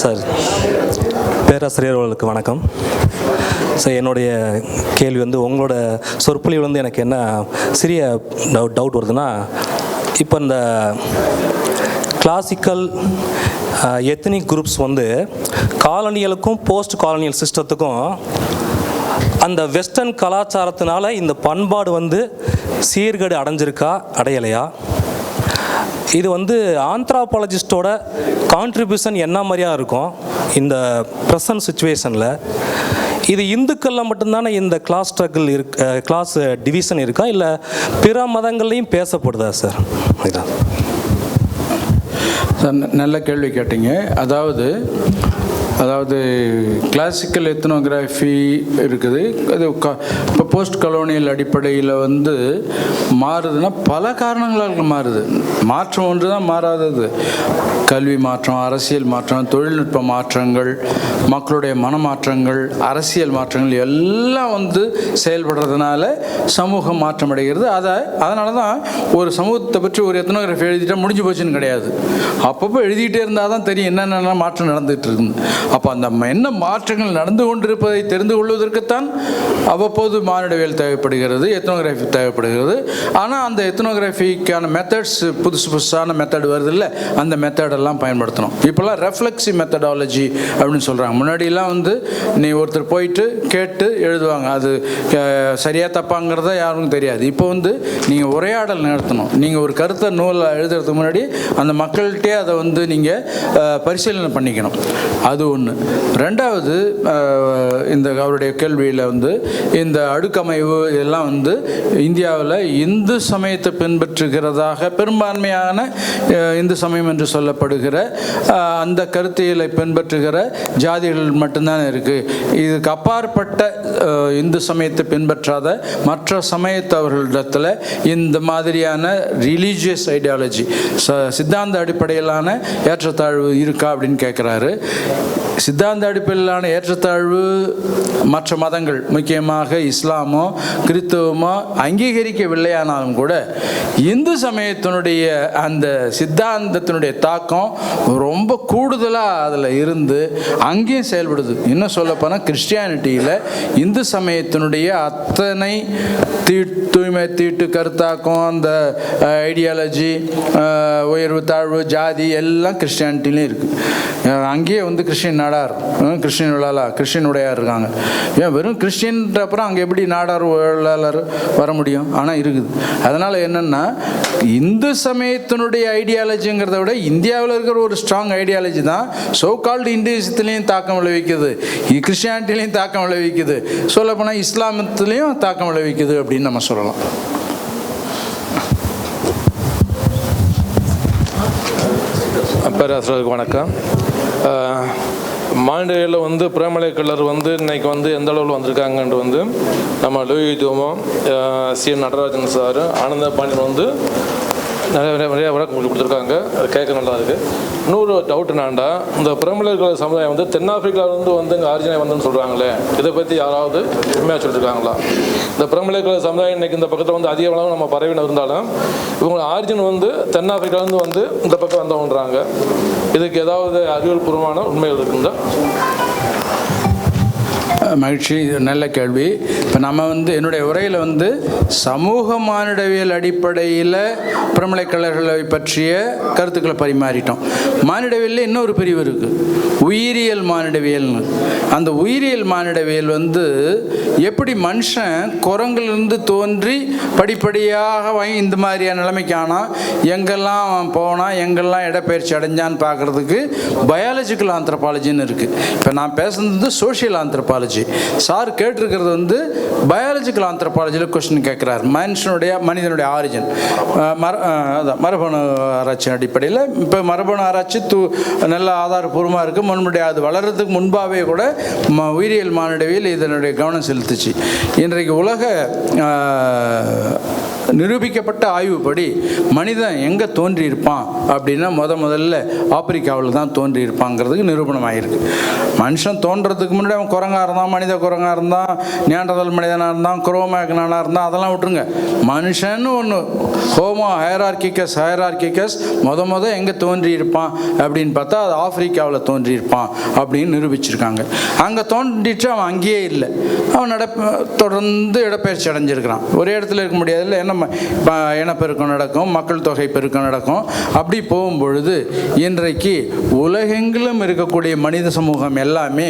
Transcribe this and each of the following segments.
Sir பேராசிரியர் அவர்களுக்கு வணக்கம். சார் என்னுடைய கேள்வி வந்து உங்களோட சொற்பொழிவு வந்து எனக்கு என்ன சிறிய டவுட் டவுட் வருதுன்னா இப்போ இந்த கிளாசிக்கல் எத்தனிக் குரூப்ஸ் வந்து காலனியலுக்கும் போஸ்ட் காலனியல் சிஸ்டத்துக்கும் அந்த வெஸ்டர்ன் கலாச்சாரத்தினால இந்த பண்பாடு வந்து சீர்கேடு அடைஞ்சிருக்கா அடையலையா? இது வந்து ஆந்த்ராபாலஜிஸ்டோட கான்ட்ரிபியூஷன் என்ன மாதிரியா இருக்கும்? இந்த ப்ரெசன்ட் சுச்சுவேஷனில் இது இந்துக்களில் மட்டும்தானே இந்த கிளாஸ் ஸ்ட்ரகிள் இருக்கு கிளாஸ் டிவிஷன் இருக்கா? இல்லை பிற மதங்கள்லையும் பேசப்படுதா சார் ந- நல்ல கேள்வி கேட்டீங்க. அதாவது அதாவது கிளாசிக்கல் எத்னோகிராஃபி இருக்குது. அது க இப்போ போஸ்ட் கலோனியல் அடிப்படையில் வந்து மாறுதுன்னா பல காரணங்களால் மாறுது. மாற்றம் ஒன்று தான் மாறாதது. கல்வி மாற்றம் அரசியல் மாற்றம் தொழில்நுட்ப மாற்றங்கள் மக்களுடைய மனமாற்றங்கள் அரசியல் மாற்றங்கள் எல்லாம் வந்து செயல்படுறதுனால சமூகம் மாற்றம் அடைகிறது அதை அதனால தான் ஒரு சமூகத்தை பற்றி ஒரு எத்தனோகிராஃபி எழுதிட்டா முடிஞ்சு போச்சுன்னு கிடையாது. அப்பப்போ எழுதிட்டே இருந்தால் தான் தெரியும் என்னென்ன மாற்றம் நடந்துகிட்டு இருக்குது அப்போ அந்த என்ன மாற்றங்கள் நடந்து கொண்டிருப்பதை தெரிந்து கொள்வதற்குத்தான் அவ்வப்போது மானிடவியல் தேவைப்படுகிறது எத்னோகிராஃபி தேவைப்படுகிறது. ஆனால் அந்த எத்னோகிராஃபிக்கான மெத்தட்ஸ் புதுசு புதுசான மெத்தட் வருது இல்லை அந்த மெத்தடெல்லாம் பயன்படுத்தணும். இப்போல்லாம் ரெஃப்ளெக்ஸி மெத்தடாலஜி அப்படின்னு சொல்கிறாங்க முன்னாடியெல்லாம் வந்து நீ ஒருத்தர் போயிட்டு கேட்டு எழுதுவாங்க. அது சரியாக தப்பாங்கிறத யாருக்கும் தெரியாது. இப்போ வந்து நீங்கள் உரையாடல் நடத்தணும். நீங்கள் ஒரு கருத்தை நூலில் எழுதுறதுக்கு முன்னாடி அந்த மக்கள்கிட்டே அதை வந்து நீங்கள் பரிசீலனை பண்ணிக்கணும். அது ஒன்று ரெண்டாவது இந்த அவருடைய கேள்வியில் வந்து இந்த அடுக்கமைவு இதெல்லாம் வந்து இந்தியாவில் இந்து சமயத்தை பின்பற்றுகிறதாக பெரும்பான்மையான இந்து சமயம் என்று சொல்லப்படும் அஹ், அந்த கருத்தியலை பின்பற்றுகிற ஜாதிகள் மட்டும்தான் இருக்குது இதுக்கு அப்பாற்பட்ட இந்து சமயத்தை பின்பற்றாத மற்ற சமயத்தவர்களிடத்தில் இந்த மாதிரியான ரிலீஜியஸ் ஐடியாலஜி சித்தாந்த அடிப்படையிலான ஏற்றத்தாழ்வு இருக்கா அப்படின்னு கேட்குறாரு சித்தாந்த அடிப்படையிலான ஏற்றத்தாழ்வு மற்ற மதங்கள் முக்கியமாக இஸ்லாமோ கிறித்துவமோ அங்கீகரிக்கவில்லையானாலும் கூட இந்து சமயத்தினுடைய அந்த சித்தாந்தத்தினுடைய தாக்கம் ரொம்ப கூடுதலாக அதில் இருந்து அங்கேயும் செயல்படுது. இன்னும் சொல்லப்போனால் கிறிஸ்டியானிட்டியில் இந்து சமயத்தினுடைய அத்தனை தீ தூய்மை தீட்டு கருத்தாக்கம் அந்த ஐடியாலஜி உயர்வு தாழ்வு ஜாதி எல்லாம் கிறிஸ்டியானிட்டிலையும் இருக்குது அங்கேயே வந்து கிறிஸ்டின் நாடார் கிறிஸ்டின் விழாலா கிறிஸ்டின் உடையார் இருக்காங்க. ஏன் வெறும் கிறிஸ்டின்ற அப்புறம் அங்கே எப்படி நாடார் உழலாளர் வர முடியும்? ஆனால் இருக்குது. அதனால் என்னென்னா இந்து சமயத்தினுடைய ஐடியாலஜிங்கிறத விட இந்தியாவில் இருக்கிற ஒரு ஸ்ட்ராங் ஐடியாலஜி தான் சோ கால்டு இந்துவிசத்துலேயும் தாக்கம் விளைவிக்குது. கிறிஸ்டியானிட்டிலையும் தாக்கம் விளைவிக்குது. சொல்லப்போனால் இஸ்லாமத்துலேயும் தாக்கம் விளைவிக்குது அப்படின்னு நம்ம சொல்லலாம். பேராசிரியருக்கு வணக்கம். மாநில வந்து பிரேமலை கல்லர் வந்து இன்றைக்கி வந்து எந்த அளவில் வந்திருக்காங்கன்ட்டு வந்து நம்ம Louis Dumont C Natarajan sir Ananda Pandian வந்து நிறைய நிறைய நிறைய விளக்கம் கொடுத்துருக்காங்க. அது கேட்க நல்லா இருக்கு. இன்னொரு டவுட் என்னண்டா இந்த பிரமிழர்கள் சமுதாயம் வந்து தென்னாப்பிரிக்காவிலேருந்து வந்து இங்கே ஆரிஜினாக வந்தோன்னு சொல்கிறாங்களே இதை பற்றி யாராவது உண்மையாக சொல்லியிருக்காங்களா இந்த பிரமிழர்கள் சமுதாயம் இன்னைக்கு இந்த பக்கத்தில் வந்து அதிக அளவு நம்ம பரவின இருந்தாலும் இவங்க ஆரிஜின் வந்து தென்னாப்பிரிக்காவிலேருந்து வந்து இந்த பக்கம் வந்தவங்கன்றாங்க. இதுக்கு ஏதாவது அறிவியல் பூர்வமான உண்மைகள் இருக்குங்களா? மகிழ்ச்சி நல்ல கேள்வி. இப்போ நம்ம வந்து என்னுடைய உரையில் வந்து சமூக மானிடவியல் அடிப்படையில் பிரமலைக்கலர்களை பற்றிய கருத்துக்களை பரிமாறிட்டோம். மானிடவியலில் இன்னொரு பிரிவு இருக்குது உயிரியல் மானிடவியல்னு. அந்த உயிரியல் மானிடவியல் வந்து எப்படி மனுஷன் குரங்கிலிருந்து தோன்றி படிப்படியாக வாங்கி இந்த மாதிரியான நிலைமைக்கு ஆனால் எங்கெல்லாம் போனால் எங்கெல்லாம் இடப்பெயர்ச்சி அடைஞ்சான்னு பார்க்குறதுக்கு பயாலஜிக்கல் ஆந்த்ரபாலஜின்னு இருக்குது இப்போ நான் பேசுனது சோஷியல் ஆந்த்ரபாலஜி சார் கேட்டிருக்கிறது வந்து பயாலஜிக்கல் ஆந்த்ரபாலஜியில் கொஸ்டின் கேட்குறாரு. மனுஷனுடைய மனிதனுடைய ஆரிஜின் மர அதான் மரபணு ஆராய்ச்சி அடிப்படையில் இப்போ மரபணு ஆராய்ச்சி தூ நல்ல ஆதாரபூர்வமாக இருக்குது முன்னுடைய அது வளர்கிறதுக்கு முன்பாகவே கூட ம உயிரியல் மானிடவியல் இதனுடைய கவனம் செலுத்துச்சு. இன்றைக்கு உலக நிரூபிக்கப்பட்ட ஆய்வுப்படி மனிதன் எங்கே தோன்றியிருப்பான் அப்படின்னா முத முதல்ல ஆப்பிரிக்காவில் தான் தோன்றியிருப்பாங்கிறதுக்கு நிரூபணம் ஆகிருக்கு மனுஷன் தோன்றதுக்கு முன்னாடி அவன் குரங்காக இருந்தான் மனித குரங்காக இருந்தான் நியாண்டதல் மனிதனாக இருந்தான் குரோமேகனாக இருந்தான் அதெல்லாம் விட்டுருங்க. மனுஷன்னு ஒன்று ஹோமோ ஹயரார்கிக்கஸ் ஹயரார்கிக்கஸ் முத முத எங்கே தோன்றியிருப்பான் அப்படின்னு பார்த்தா அது ஆப்பிரிக்காவில் தோன்றியிருப்பான் அப்படின்னு நிரூபிச்சிருக்காங்க. அங்கே தோன்றிட்டு அவன் அங்கேயே இல்லை. அவன் நட தொடர்ந்து இடப்பெயர்ச்சி அடைஞ்சிருக்கிறான். ஒரே இடத்துல இருக்க முடியாது இல்லை என்ன இனப்பெருக்கம் நடக்கும் மக்கள் தொகை பெருக்கம் நடக்கும். அப்படி போகும்பொழுது இன்றைக்கு உலகெங்கிலும் இருக்கக்கூடிய மனித சமூகம் எல்லாமே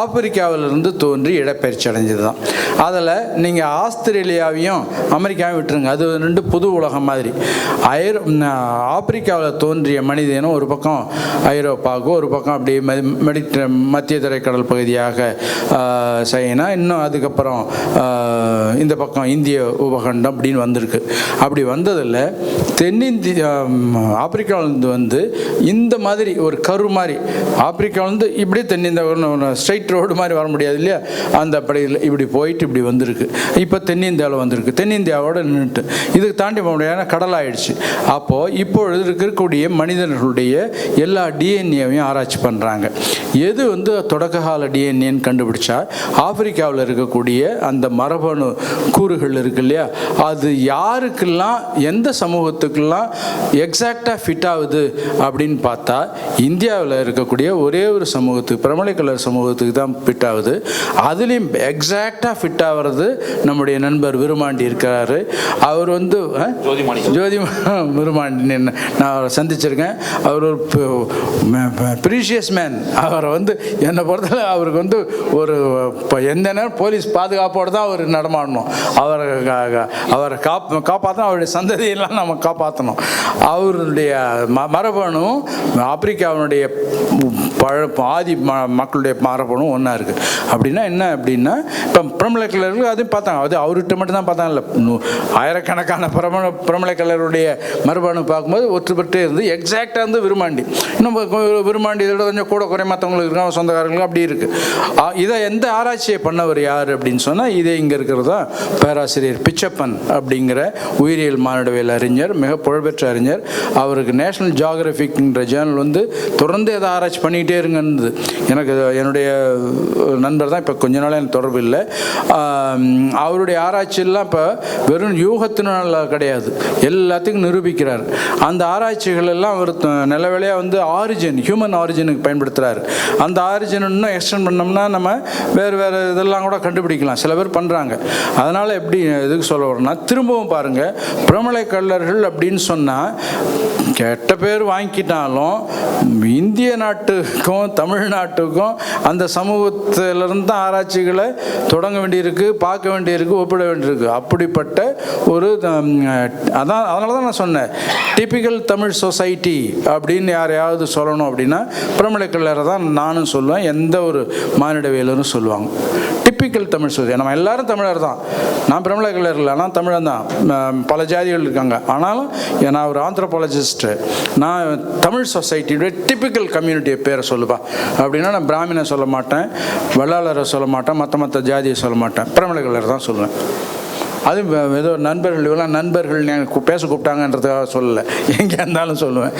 ஆப்பிரிக்காவிலிருந்து தோன்றி இடப்பெயர்ச்சி அடைஞ்சது தான் அதில் நீங்கள் ஆஸ்திரேலியாவையும் அமெரிக்காவையும் விட்டுருங்க. அது ரெண்டு புது உலகம் மாதிரி. ஐரோ ஆப்பிரிக்காவில் தோன்றிய மனிதனும் ஒரு பக்கம் ஐரோப்பாவுக்கும் ஒரு பக்கம் அப்படியே மெடிட் மத்திய திரைக்கடல் பகுதியாக சைனா இன்னும் அதுக்கப்புறம் இந்த பக்கம் இந்திய உபகண்டம் அப்படின்னு வந்திருக்கு அப்படி வந்ததில் தென்னிந்திய ஆப்பிரிக்காவிலேருந்து வந்து இந்த மாதிரி ஒரு கரு மாதிரி ஆப்பிரிக்காவிலேருந்து இப்படி தென்னிந்தியா ஸ்ட்ரைட் ரோடு மாதிரி வர முடியாது இல்லையா? அந்த படையில் இப்படி போயிட்டு இப்படி வந்திருக்கு. இப்போ தென்னிந்தியாவில் வந்திருக்கு. தென்னிந்தியாவோட நின்றுட்டு இதுக்கு தாண்டி போக முடியாது கடல் ஆயிடுச்சு. அப்போது இப்பொழுது இருக்கக்கூடிய மனிதர்களுடைய எல்லா டிஎன்ஏவையும் ஆராய்ச்சி பண்ணுறாங்க எது வந்து தொடக்க கால டிஎன்ஏன்னு கண்டுபிடிச்சா ஆப்பிரிக்காவில் இருக்கக்கூடிய அந்த மரபணு கூறுகள் இருக்கு இல்லையா? அது யாருக்கெல்லாம் எந்த சமூகத்துக்கெல்லாம் எக்ஸாக்டாக ஃபிட் ஆகுது அப்படின்னு பார்த்தா இந்தியாவில் இருக்கக்கூடிய ஒரே ஒரு சமூகத்துக்கு பிரமலை கலர் சமூகத்துக்கு தான் ஃபிட் ஆகுது. அதுலேயும் எக்ஸாக்டாக ஃபிட் ஆகிறது நம்முடைய நண்பர் விருமாண்டி இருக்கிறாரு அவர் வந்து? ஜோதி விருமாண்டி நான் அவரை சந்திச்சிருக்கேன். அவர் ஒரு ப்ரீஷியஸ் மேன் அவரை வந்து என்னை பொறுத்தவரை அவருக்கு வந்து ஒரு இப்போ எந்த நேரம் போலீஸ் பாதுகாப்போடு தான் அவர் நடமாடணும். அவரை அவரை காப் காப்பாற்றணும் அவருடைய சந்ததியெல்லாம் நம்ம காப்பாற்றணும் அவருடைய ம மரபணும் ஆப்பிரிக்காவினுடைய பழ பாதி ம மக்களுடைய மரபணும் ஒன்றா இருக்குது அப்படின்னா என்ன அப்படின்னா இப்போ பிரமலை கலர்கள் அதையும் பார்த்தாங்க. அது அவர்கிட்ட மட்டும் தான் பார்த்தாங்கல்ல ஆயிரக்கணக்கான பிரமண பிரமலை கலருடைய மரபணு பார்க்கும்போது ஒற்றுப்பட்டு இருந்து எக்ஸாக்டாக இருந்து விருமாண்டி இன்னும் கொ- இதோட கொஞ்சம் கூட குறை மற்றவங்களுக்கு இருக்காங்க சொந்தக்காரங்களுக்கு அப்படி இருக்குது இதை எந்த ஆராய்ச்சியை பண்ணவர் யார் அப்படின்னு சொன்னால் இதே இங்கே இருக்கிறதா பேராசிரியர் பிச்சப்பன் அப்படிங்கிற உயிரியல் மானிடவியல் அறிஞர் மிக புகழ்பெற்ற அறிஞர். அவருக்கு நேஷனல் ஜியாகிரபிக்ன்ற ஜேர்னல் வந்து தொடர்ந்து எதை ஆராய்ச்சி பண்ணிக்கிட்டே இருங்கன்னு எனக்கு என்னுடைய நண்பர் தான் இப்போ கொஞ்ச நாள் எனக்கு தொடர்பு இல்லை. அவருடைய ஆராய்ச்சியெல்லாம் இப்போ வெறும் யூகத்தினால கிடையாது. எல்லாத்துக்கும் நிரூபிக்கிறார். அந்த ஆராய்ச்சிகள் எல்லாம் அவர் நிலவேளையாக வந்து ஆரிஜின் ஹியூமன் ஆரிஜினுக்கு பயன்படுத்துகிறார் அந்த ஆரிஜின் இன்னும் எக்ஸ்டெண்ட் பண்ணோம்னா நம்ம வேறு வேறு இதெல்லாம் கூட கண்டுபிடிக்கலாம். சில பேர் பண்ணுறாங்க அதனால் எப்படி எதுக்கு சொல்ல வரோம்னா திரும்பவும் பாருங்கள் பிரமலை கல்லர்கள் அப்படின்னு சொன்னால் கெட்ட பேர் வாங்கிக்கிட்டாலும் இந்திய நாட்டு நாட்டுக்கும் தமிழ்நாட்டுக்கும் அந்த சமூகத்திலிருந்து தான் ஆராய்ச்சிகளை தொடங்க வேண்டியிருக்கு பார்க்க வேண்டியிருக்கு ஒப்பிட வேண்டியிருக்கு. அப்படிப்பட்ட ஒரு அதான் அதனால தான் நான் சொன்னேன். டிபிக்கல் தமிழ் சொசைட்டி அப்படின்னு யாரையாவது சொல்லணும் அப்படின்னா பிரமலை கல்லரை தான் நானும் சொல்லுவேன். எந்த ஒரு மானிடவியலரும் சொல்லுவாங்க. டிப்பிக்கல் தமிழ் சொல்லி நம்ம எல்லாரும் தமிழர் தான். நான் பிரமலை இல்லை ஆனால் தமிழன் தான். பல ஜாதிகள் இருக்காங்க. ஆனாலும் நான் ஒரு ஆந்த்ரோபாலஜிஸ்ட்டு நான் தமிழ் சொசைட்டியுடைய டிப்பிக்கல் கம்யூனிட்டியை பேரை சொல்லுப்பா அப்படின்னா நான் பிராமணனை சொல்ல மாட்டேன் வள்ளாளரை சொல்ல மாட்டேன் மற்ற மற்ற ஜாதியை சொல்ல மாட்டேன். பிரமலை தான் சொல்லுவேன். அது ஏதோ நண்பர்கள் இவெல்லாம் நண்பர்கள் எனக்கு பேச கூப்பிட்டாங்கன்றதுக்காக சொல்லலை. எங்கே இருந்தாலும் சொல்லுவேன்.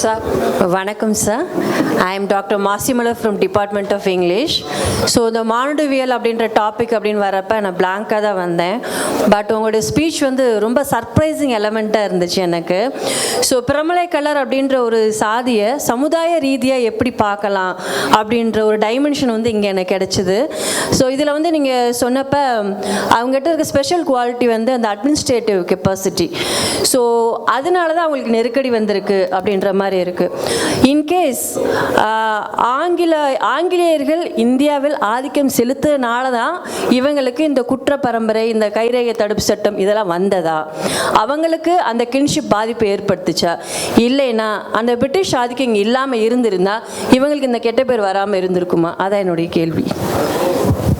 சார் வணக்கம் sir I am doctor Masimalar from department of English so இந்த மானுடவியல் அப்படின்ற டாபிக் அப்படின்னு வரப்போ நான் பிளாங்காக தான் வந்தேன். பட் உங்களுடைய ஸ்பீச் வந்து ரொம்ப சர்ப்ரைசிங் எலமெண்ட்டாக இருந்துச்சு எனக்கு. ஸோ பிரமலை கலர் அப்படின்ற ஒரு சாதியை சமுதாய ரீதியாக எப்படி பார்க்கலாம் அப்படின்ற ஒரு டைமென்ஷன் வந்து இங்கே எனக்கு கிடச்சிது. ஸோ இதில் வந்து நீங்கள் சொன்னப்போ அவங்ககிட்ட இருக்க ஸ்பெஷல் குவாலிட்டி வந்து அந்த அட்மினிஸ்ட்ரேட்டிவ் கெப்பாசிட்டி ஸோ அதனால தான் அவங்களுக்கு நெருக்கடி வந்திருக்கு அப்படின்ற மாதிரி இருக்குது இன்கேஸ் ஆங்கில ஆங்கிலேயர்கள் இந்தியாவில் ஆதிக்கம் செலுத்துறதுனால தான் இவங்களுக்கு இந்த குற்ற பரம்பரை இந்த கைரேகை தடுப்பு சட்டம் இதெல்லாம் வந்ததா? அவங்களுக்கு அந்த கின்ஷிப் பாதிப்பு ஏற்படுத்துச்சா? இல்லைன்னா அந்த பிரிட்டிஷ் ஆதிக்கம் இல்லாமல் இருந்திருந்தா இவங்களுக்கு இந்த கெட்ட பேர் வராமல் இருந்திருக்குமா? அதான் என்னுடைய கேள்வி.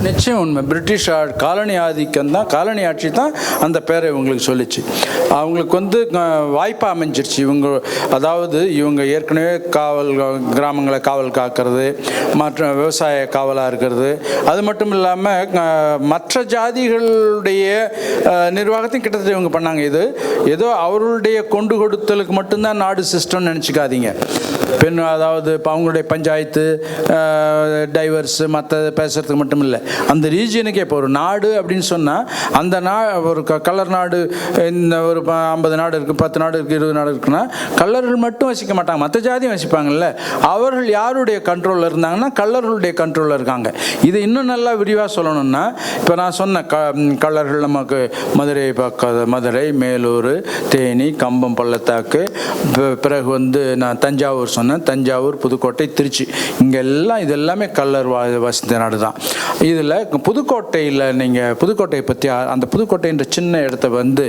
நிச்சயம் உண்மை. பிரிட்டிஷ் காலனி ஆதிக்கம் தான் காலனி ஆட்சி தான் அந்த பேரை இவங்களுக்கு சொல்லிச்சு. அவங்களுக்கு வந்து வாய்ப்பாக அமைஞ்சிருச்சு. இவங்க அதாவது இவங்க ஏற்கனவே காவல் கிராமங்களை காவல் காக்கிறது மற்ற விவசாய காவலாக இருக்கிறது. அது மட்டும் இல்லாமல் மற்ற ஜாதிகளுடைய நிர்வாகத்தையும் கிட்டத்தட்ட இவங்க பண்ணாங்க இது. ஏதோ அவர்களுடைய கொண்டு கொடுத்தலுக்கு மட்டும்தான் நாடு சிஸ்டம்னு நினச்சிக்காதீங்க. பெண் அதாவது இப்போ அவங்களுடைய பஞ்சாயத்து டைவர்ஸு மற்ற பேசுகிறதுக்கு மட்டும் இல்லை. அந்த ரீஜியனுக்கே இப்போ ஒரு நாடு அப்படின்னு சொன்னால் அந்த நா ஒரு க கலர் நாடு இந்த ஒரு ஐம்பது நாடு இருக்குது பத்து நாடு இருக்குது இருபது நாடு இருக்குன்னா கல்லர்கள் மட்டும் வசிக்க மாட்டாங்க. மற்ற ஜாதியும் வசிப்பாங்கல்ல. அவர்கள் யாருடைய கண்ட்ரோலில் இருந்தாங்கன்னா கல்லர்களுடைய கண்ட்ரோலில் இருக்காங்க. இது இன்னும் நல்லா விரிவாக சொல்லணும்னா இப்போ நான் சொன்ன க கலர்கள் நமக்கு மதுரை பக்க மதுரை மேலூர் தேனி கம்பம் பள்ளத்தாக்கு பிறகு வந்து நான் தஞ்சாவூர் சொன்னேன். தஞ்சாவூர் புதுக்கோட்டை திருச்சி. இங்கே எல்லாம் இது எல்லாமே கல்லர் வா வசித்த நாடு தான் இது இதில் புதுக்கோட்டையில் நீங்கள் புதுக்கோட்டையை பற்றி அந்த புதுக்கோட்டைன்ற சின்ன இடத்த வந்து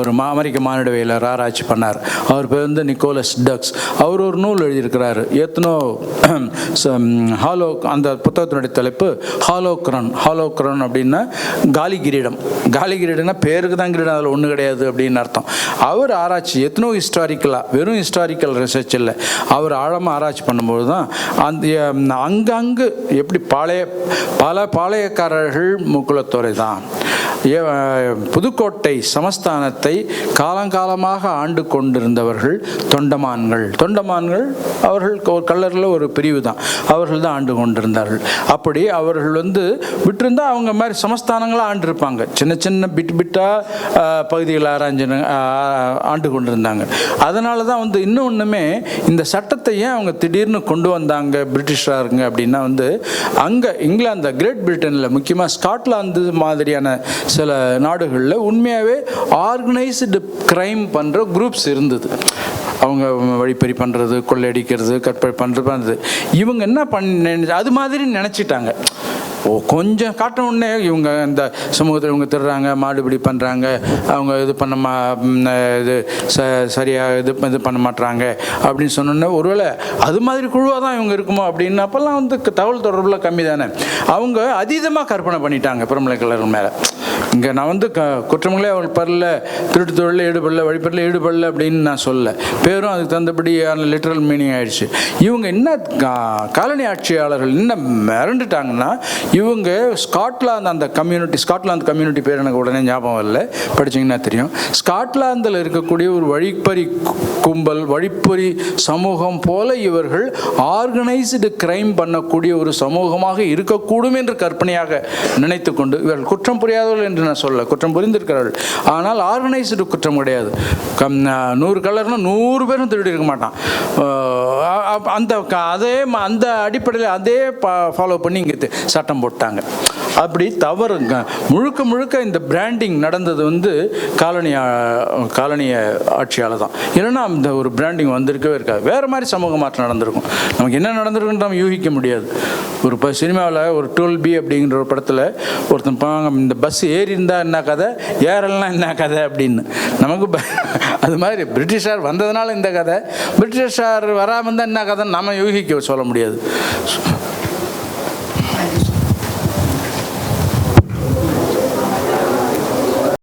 ஒரு மா அமெரிக்க மானிடவியலர் ஆராய்ச்சி பண்ணார். அவர் பேர் வந்து நிக்கோலஸ் டக்ஸ். அவர் ஒரு நூல் எழுதியிருக்கிறார். எத்தனோ ஹாலோ அந்த புத்தகத்தினுடைய தலைப்பு ஹாலோக்ரன் ஹாலோக்ரன் அப்படின்னா காலி கிரீடம். காலி கிரீடம்னா பேருக்கு தான் கிரீடம் அதில் ஒன்றும் கிடையாது அப்படின்னு அர்த்தம். அவர் ஆராய்ச்சி எத்தனோ ஹிஸ்டாரிக்கலாக வெறும் ஹிஸ்டாரிக்கல் ரிசர்ச் இல்லை. அவர் ஆழமாக ஆராய்ச்சி பண்ணும்போது தான் அந்த அங்கங்கு எப்படி பழைய பல பாளையக்காரர்கள் முக்குளத்துறை தான் புதுக்கோட்டை சமஸ்தானத்தை காலங்காலமாக ஆண்டு கொண்டிருந்தவர்கள் தொண்டமான்கள். தொண்டமான்கள் அவர்கள் ஒரு கல்லரில் ஒரு பிரிவு தான். அவர்கள் தான் ஆண்டு கொண்டிருந்தார்கள். அப்படி அவர்கள் வந்து விட்டிருந்தால் அவங்க மாதிரி சமஸ்தானங்களாக ஆண்டிருப்பாங்க. சின்ன சின்ன பிட் பிட்டாக பகுதிகள் ஆராய்ஞ்சு ஆண்டு கொண்டிருந்தாங்க. அதனால தான் வந்து இன்னொன்றுமே இந்த சட்டத்தை ஏன் அவங்க திடீர்னு கொண்டு வந்தாங்க பிரிட்டிஷாருங்க அப்படின்னா வந்து அங்கே இங்கிலாந்து கிரேட் பிரிட்டனில் முக்கியமாக ஸ்காட்லாந்து மாதிரியான சில நாடுகளில் உண்மையாகவே ஆர்கனைஸ்டு க்ரைம் பண்ணுற குரூப்ஸ் இருந்தது. அவங்க வழிப்பறி பண்ணுறது கொள்ளையடிக்கிறது கற்பழி பண்ணுறது பண்ணுறது இவங்க என்ன பண்ண அது மாதிரி நினச்சிட்டாங்க. ஓ கொஞ்சம் காட்ட உடனே இவங்க இந்த சமூகத்தில் இவங்க திருடுறாங்க மாடுபிடி பண்ணுறாங்க அவங்க இது பண்ண மா இது ச சரியாக இது இது பண்ண மாட்றாங்க அப்படின்னு சொன்னோன்னே ஒருவேளை அது மாதிரி குழுவாக தான் இவங்க இருக்குமோ அப்படின்னு அப்போல்லாம் வந்து தகவல் தொடர்புலாம் கம்மி தானே அவங்க அதீதமாக கற்பனை பண்ணிட்டாங்க பிரமலை கலர் மேலே. இங்கே நான் வந்து க குற்றங்களே அவள் பரல திருட்டு தொழிலில் ஈடுபடல வழிபடல ஈடுபடல அப்படின்னு நான் சொல்ல பேரும் அதுக்கு தகுந்தபடியான லிட்டரல் மீனிங் ஆயிடுச்சு. இவங்க என்ன கா- காலனி ஆட்சியாளர்கள் என்ன மிரண்டுட்டாங்கன்னா இவங்க ஸ்காட்லாந்து அந்த கம்யூனிட்டி ஸ்காட்லாந்து கம்யூனிட்டி பேர் எனக்கு உடனே ஞாபகம் இல்லை படிச்சீங்கன்னா தெரியும். ஸ்காட்லாந்தில் இருக்கக்கூடிய ஒரு வழிப்பறி கும்பல் வழிப்பறி சமூகம் போல இவர்கள் ஆர்கனைஸ்டு கிரைம் பண்ணக்கூடிய ஒரு சமூகமாக இருக்கக்கூடும் என்று கற்பனையாக நினைத்து கொண்டு இவர்கள் குற்றம் புரியாதவர்கள் என்று நான் சொல்ல குற்றம் புரிந்திருக்கிறார்கள். ஆனால் ஆர்கனைஸ்டு குற்றம் கிடையாது. கம் நூறு கலர்னால் நூறு பேரும் திருடி இருக்க மாட்டான். அந்த அதே ம- அந்த அடிப்படையில் அதே ஃபாலோ பண்ணி இங்கே சட்டம் போட்டாங்க. அப்படி தவறுங்க. முழுக்க முழுக்க இந்த பிராண்டிங் நடந்தது வந்து காலனி காலனிய ஆட்சியால் தான். இல்லைன்னா இந்த ஒரு பிராண்டிங் வந்திருக்கவே இருக்காது. வேறு மாதிரி சமூக மாற்றம் நடந்திருக்கும். நமக்கு என்ன நடந்திருக்குன்னு நம்ம யூகிக்க முடியாது. ஒரு இப்போ சினிமாவில் ஒரு டுவெல் பி அப்படிங்கிற ஒரு படத்தில் ஒருத்தன் பாங்க இந்த பஸ் ஏறி இருந்தால் என்ன கதை? ஏறலாம் என்ன கதை அப்படின்னு. நமக்கு அது மாதிரி பிரிட்டிஷார் வந்ததுனால இந்த கதை. பிரிட்டிஷார் வராமல் இருந்தால் என்ன கதைன்னு நம்ம யூகிக்க சொல்ல முடியாது.